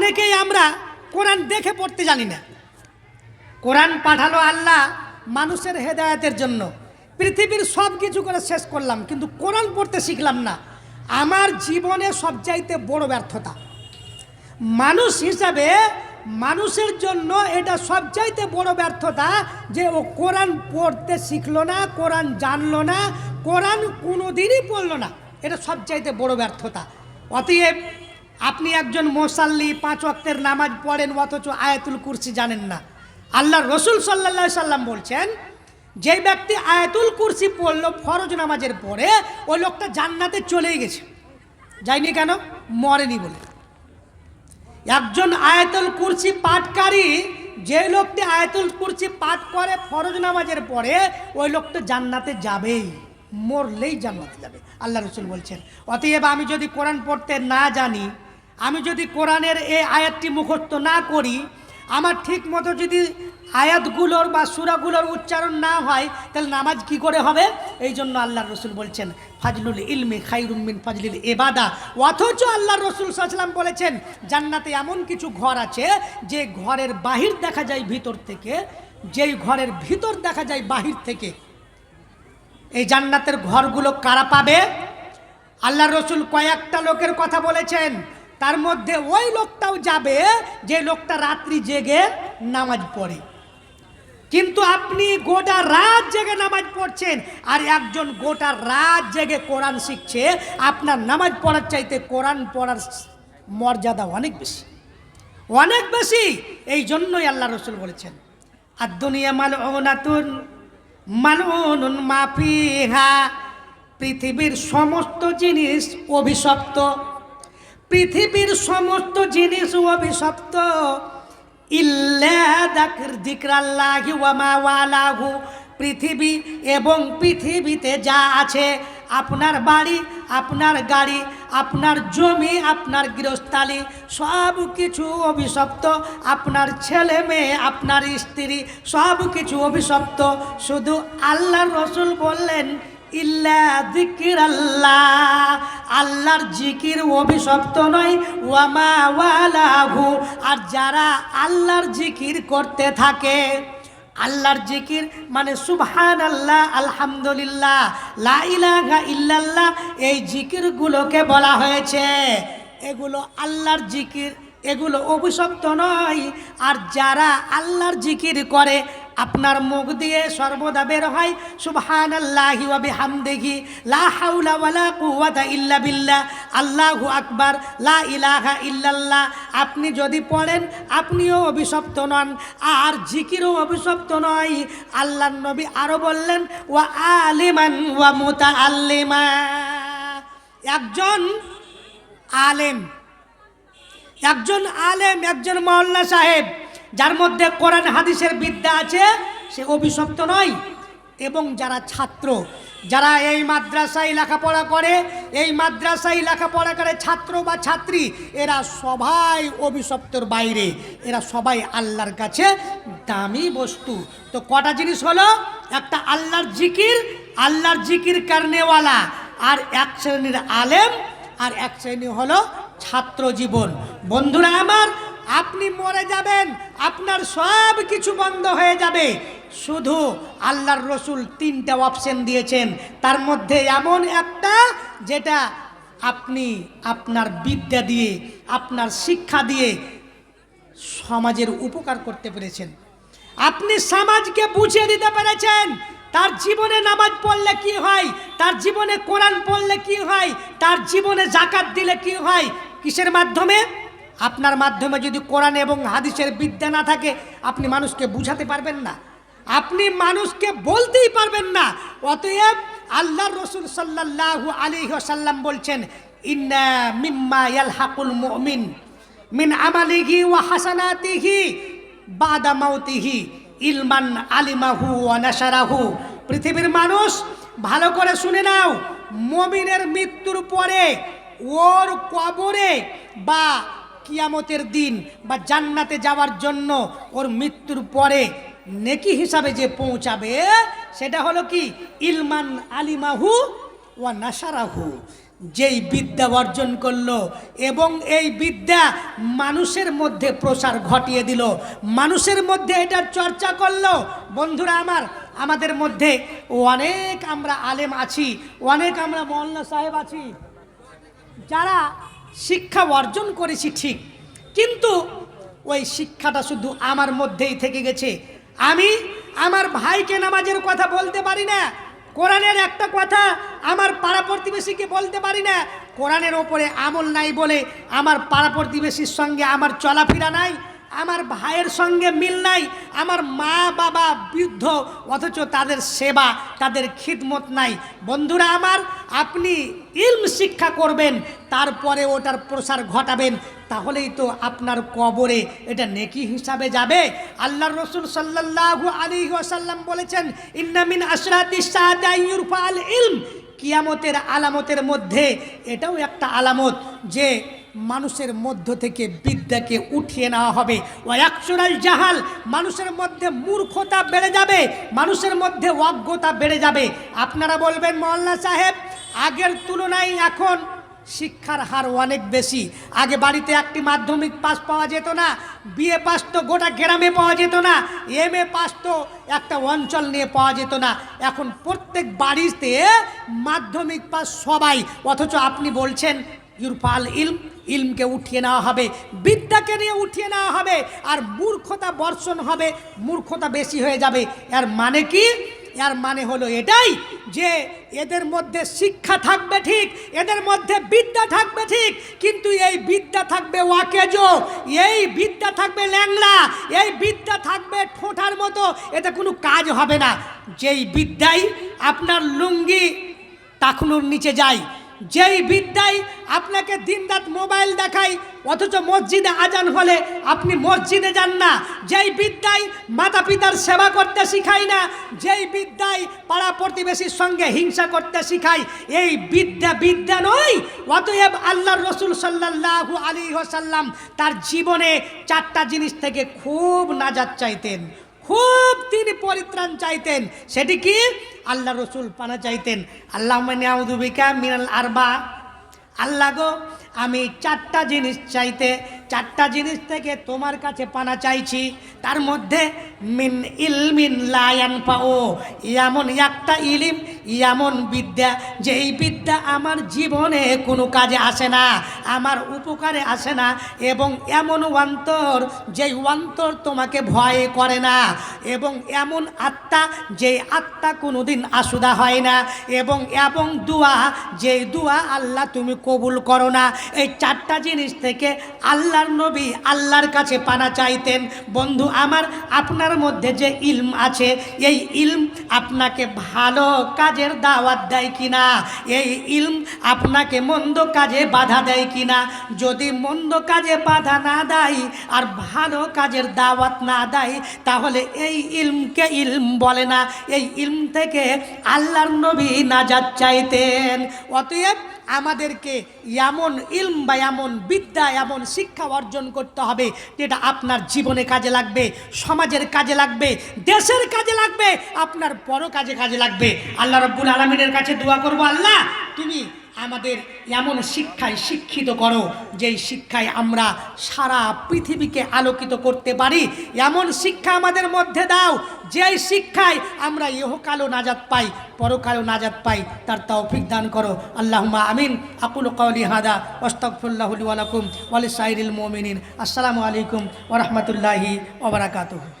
অনেকেই আমরা কোরআন দেখে পড়তে জানি না। কোরআন পাঠালো আল্লাহ মানুষের হেদায়তের জন্য। পৃথিবীর সব কিছু করে শেষ করলাম, কিন্তু কোরআন পড়তে শিখলাম না। আমার জীবনে সবচাইতে বড় ব্যর্থতা। মানুষ হিসাবে মানুষের জন্য এটা সবচাইতে বড় ব্যর্থতা যে ও কোরআন পড়তে শিখলো না, কোরআন জানলো না, কোরআন কোনো দিনই পড়ল না। এটা সবচাইতে বড় ব্যর্থতা। অতএব আপনি একজন মোসাল্লি, পাঁচ ওয়াক্তের নামাজ পড়েন, অথচ আয়াতুল কুরসি জানেন না। আল্লাহ রসুল সাল্লা সাল্লাম বলছেন, যে ব্যক্তি আয়াতুল কুরসি পড়ল ফরজ নামাজের পরে, ওই লোকটা জান্নাতে চলেই গেছে। যায়নি কেন? মরেনি বলে। একজন আয়াতুল কুরসি পাঠকারী, যে লোকটি আয়াতুল কুরসি পাঠ করে ফরজ নামাজের পরে, ওই লোকটা জান্নাতে যাবেই। মরলেই জান্নাতে যাবে। আল্লাহ রসুল বলছেন, অতএব আমি যদি কোরআন পড়তে না জানি আমি যদি কোরআনের এই আয়াতটি মুখস্থ না করি, আমার ঠিক মতো যদি আয়াতগুলোর বা সুরাগুলোর উচ্চারণ না হয়, তাহলে নামাজ কি করে হবে? এই জন্য আল্লাহ রসুল বলছেন, ফাজলুল ইলমে খাইরুমিন ফাজলুল এবাদা অথচ আল্লাহ রসুল সাল্লাম বলেছেন, জান্নাতে এমন কিছু ঘর আছে, যে ঘরের বাহির দেখা যায় ভিতর থেকে, যেই ঘরের ভিতর দেখা যায় বাহির থেকে। এই জান্নাতের ঘরগুলো কারা পাবে? আল্লাহ রসুল কয়েকটা লোকের কথা বলেছেন তার মধ্যে ওই লোকটাও যাবে যে লোকটা রাত্রি জেগে নামাজ পড়ে। কিন্তু আপনি গোটা রাত জেগে নামাজ পড়ছেন আর একজন গোটা রাত জেগে কোরআন শিখছে, আপনার নামাজ পড়ার চাইতে কোরআন পড়ার মর্যাদা অনেক বেশি। অনেক বেশি। এই জন্যই আল্লাহ রসুল বলেছেন আর দুনিয়া মাল অনাতুন মালুন মাফিহা পৃথিবীর সমস্ত জিনিস অভিশপ্ত। পৃথিবীর সমস্ত জিনিস অভিশপ্ত। ইল্লা দাকির দিকরাল্লাহি ওয়া মা পৃথিবী এবং পৃথিবীতে যা আছে, আপনার বাড়ি, আপনার গাড়ি, আপনার জমি, আপনার গৃহস্থালি, সব কিছু অভিশপ্ত। আপনার ছেলে মেয়ে, আপনার স্ত্রী, সব কিছু অভিশপ্ত। শুধু আল্লাহ রসুল বললেন ইল্লা জিকির আল্লাহ আল্লাহর জিকির অভিশপ্ত নয়। ওয়ামা ওয়ালাহু। আর যারা আল্লাহর জিকির করতে থাকে, আল্লাহর জিকির মানে সুবহান আল্লাহ আলহামদুলিল্লাহ, লা ইলাহা ইল্লাল্লাহ, এই জিকিরগুলোকে বলা হয়েছে। এগুলো আল্লাহর জিকির এগুলো অভিশপ্ত নয়। আর যারা আল্লাহর জিকির করে, আপনার মুখ দিয়ে সর্বদা বের হয় সুবহান আল্লাহি ওয়া বিহামদিহি, লা ইল্লা বিল্লাহ, আল্লাহু আকবার, লা ইলাহা ইল্লাল্লাহ। আপনি যদি পড়েন, আপনিও অভিশপ্ত নন। আর জিকিরও অভিশপ্ত নয়। আল্লাহর নবী আরও বললেন, ওয়া আলিমান ওয়া মুতাআল্লিমা। একজন আলেম একজন আলেম, একজন মহল্লা সাহেব, যার মধ্যে কোরআন, হাদিসের বিদ্যা আছে, সে অভিশপ্ত নয়। এবং যারা ছাত্র, যারা এই মাদ্রাসায় লেখাপড়া করে, এই মাদ্রাসায় লেখাপড়া করে ছাত্র বা ছাত্রী, এরা সবাই অভিশপ্তর বাইরে। এরা সবাই আল্লাহর কাছে দামি বস্তু। তো কটা জিনিস হলো? একটা আল্লাহর জিকির আল্লাহর জিকির কারণেওয়ালা। আর এক শ্রেণির আলেম, আর এক শ্রেণি হলো ছাত্র জীবন। বন্ধুরা আমার, আপনি মরে যাবেন, আপনার সব কিছু বন্ধ হয়ে যাবে। শুধু আল্লাহর রসুল তিনটা অপশন দিয়েছেন। তার মধ্যে এমন একটা যেটা আপনি আপনার বিদ্যা দিয়ে, আপনার শিক্ষা দিয়ে সমাজের উপকার করতে পেরেছেন। আপনি সমাজকে বুঝিয়ে দিতে পেরেছেন। তার জীবনে নামাজ পড়লে কি হয়? তার জীবনে কোরআন পড়লে কি হয়? তার জীবনে জাকাত দিলে কি হয়? কিসের মাধ্যমে? আপনার মাধ্যমে যদি কোরআন এবং হাদিসের বিদ্যা না থাকে, আপনি মানুষকে বুঝাতে পারবেন না। আপনি মানুষকে বলতেই পারবেন না। অতএব আল্লাহ রসুল সাল্লাল্লাহু আলী সাল্লাম বলছেন, ইন্না মিম্মা ইয়ালহাকুল মুমিন মিন আমালিহি ওয়া হাসানাতিহি বাদা ইলমান আলিমাহু ওয়া নাশারাহু। পৃথিবীর মানুষ, ভালো করে শুনে নাও, মমিনের মৃত্যুর পরে ওর কবরে বা কিয়ামতের দিন বা জান্নাতে যাওয়ার জন্য ওর মৃত্যুর পরে নেকি হিসাবে যে পৌঁছাবে, সেটা হলো কি? ইলমান আলিমাহু ওয়া নাসারাহু। যেই বিদ্যা অর্জন করল এবং এই বিদ্যা মানুষের মধ্যে প্রসার ঘটিয়ে দিল। মানুষের মধ্যে এটার চর্চা করল। বন্ধুরা আমার, আমাদের মধ্যে অনেক আমরা আলেম আছি, অনেক আমরা মল্লা সাহেব আছি। যারা শিক্ষা অর্জন করেছি ঠিক, কিন্তু ওই শিক্ষাটা শুধু আমার মধ্যেই থেকে গেছে। আমি আমার ভাইকে নামাজের কথা বলতে পারি না, কোরআনের একটা কথা আমার পাড়া প্রতিবেশীকে বলতে পারি না, কোরআনের ওপরে আমল নাই বলে আমার পাড়া প্রতিবেশীর সঙ্গে আমার চলাফেরা নাই আমার ভাইয়ের সঙ্গে মিল নাই, আমার মা বাবা বৃদ্ধ, অথচ তাদের সেবা, তাদের খিদমত নাই। বন্ধুরা আমার, আপনি ইলম শিক্ষা করবেন, তারপরে ওটার প্রসার ঘটাবেন, তাহলেই তো আপনার কবরে এটা নেকি হিসাবে যাবে। আল্লাহ রসুল সাল্লাল্লাহু আলী ওয়াসাল্লাম বলেছেন ইন্নামিন আশরাতি ইলম। কিয়ামতের আলামতের মধ্যে এটাও একটা আলামত যে মানুষের মধ্য থেকে বিদ্যাকে উঠিয়ে নেওয়া হবে। ওয়াকচুরাল জাহাল মানুষের মধ্যে মূর্খতা বেড়ে যাবে, মানুষের মধ্যে অজ্ঞতা বেড়ে যাবে। আপনারা বলবেন মোল্লা সাহেব, আগের তুলনায় এখন শিক্ষার হার অনেক বেশি। আগে বাড়িতে একটি মাধ্যমিক পাস পাওয়া যেত না, বিএ পাস তো গোটা গ্রামে পাওয়া যেত না এম এ পাস তো একটা অঞ্চল নিয়ে পাওয়া যেত না। এখন প্রত্যেক বাড়িতে মাধ্যমিক পাস সবাই, অথচ আপনি বলছেন ইউরফাল ইলম ইলমকে উঠিয়ে নেওয়া হবে, বিদ্যাকে নিয়ে উঠিয়ে নেওয়া হবে, আর মূর্খতা বর্ষণ হবে, মূর্খতা বেশি হয়ে যাবে। এর মানে কি? এর মানে হলো এটাই যে এদের মধ্যে শিক্ষা থাকবে ঠিক, এদের মধ্যে বিদ্যা থাকবে ঠিক, কিন্তু এই বিদ্যা থাকবে ওয়াকেজ, এই বিদ্যা থাকবে ল্যাংলা এই বিদ্যা থাকবে ঠোঁটার মতো, এতে কোনো কাজ হবে না। যেই বিদ্যাই আপনার লুঙ্গি টাকনুর নিচে যায় যেই বিদ্যায় আপনাকে দিনরাত মোবাইল দেখায়, অথচ মসজিদে আজান হলে আপনি মসজিদে যান না। যেই বিদ্যায় মাতা পিতার সেবা করতে শিখায় না, যেই বিদ্যায় পাড়া প্রতিবেশীর সঙ্গে হিংসা করতে শিখায়, এই বিদ্যা বিদ্যা নয়, অতএব আল্লাহ রসুল সাল্লাল্লাহু আলী ওসাল্লাম তার জীবনে চারটা জিনিস থেকে খুব নাজাত চাইতেন। খুব তিনি পরিত্রাণ চাইতেন। সেটি কি? আল্লাহ রসুল পানা চাইতেন। আল্লাহ মানে মিনাল আরবা। আল্লাহ গো, আমি চারটা জিনিস চাইতে চারটা জিনিস থেকে তোমার কাছে পানা চাইছি, তার মধ্যে মিন ইলমিন লায়ান পাও এমন একটা ইলিম, এমন বিদ্যা, যেই বিদ্যা আমার জীবনে কোনো কাজে আসে না, আমার উপকারে আসে না, এবং এমন অন্তর যেই অন্তর তোমাকে ভয় করে না, এবং এমন আত্মা যেই আত্মা কোনো দিন আসুদা হয় না, এবং এবং দুয়া, যেই দুয়া আল্লাহ তুমি কবুল করো না। এই চারটা জিনিস থেকে আল্লাহর নবী আল্লাহর কাছে পানা চাইতেন। বন্ধু, আমার আপনার মধ্যে যে ইলম আছে, এই ইলম আপনাকে ভালো কাজের দাওয়াত দেয় কিনা? এই ইলম আপনাকে মন্দ কাজে বাধা দেয় কিনা? যদি মন্দ কাজে বাধা না দেয় আর ভালো কাজের দাওয়াত না দেয়, তাহলে এই ইলমকে ইলম বলে না। এই ইলম থেকে আল্লাহর নবী নাজাত চাইতেন। অতএব আমাদেরকে এমন ইলম বা এমন বিদ্যা, এমন শিক্ষা অর্জন করতে হবে যেটা আপনার জীবনে কাজে লাগবে, সমাজের কাজে লাগবে, দেশের কাজে লাগবে, আপনার বড় কাজে কাজে লাগবে। আল্লাহ রব্বুল আলমিনের কাছে দোয়া করব, আল্লাহ, তুমি আমাদের এমন শিক্ষায় শিক্ষিত করো, যেই শিক্ষায় আমরা সারা পৃথিবীকে আলোকিত করতে পারি। এমন শিক্ষা আমাদের মধ্যে দাও, যেই শিক্ষায় আমরা ইহকালও নাজাত পাই, পরকালও নাজাত পাই, তার তৌফিক দান করো। আল্লাহুম্মা আমিন। আকুল কওলি হাদা, ওয়াস্তাগফিরুল্লাহু লি ওয়া লাকুম ওয়া লিসাইরিল মুমিনিন। আসসালামু আলাইকুম ওয়া রাহমাতুল্লাহি ওয়া বারাকাতুহু।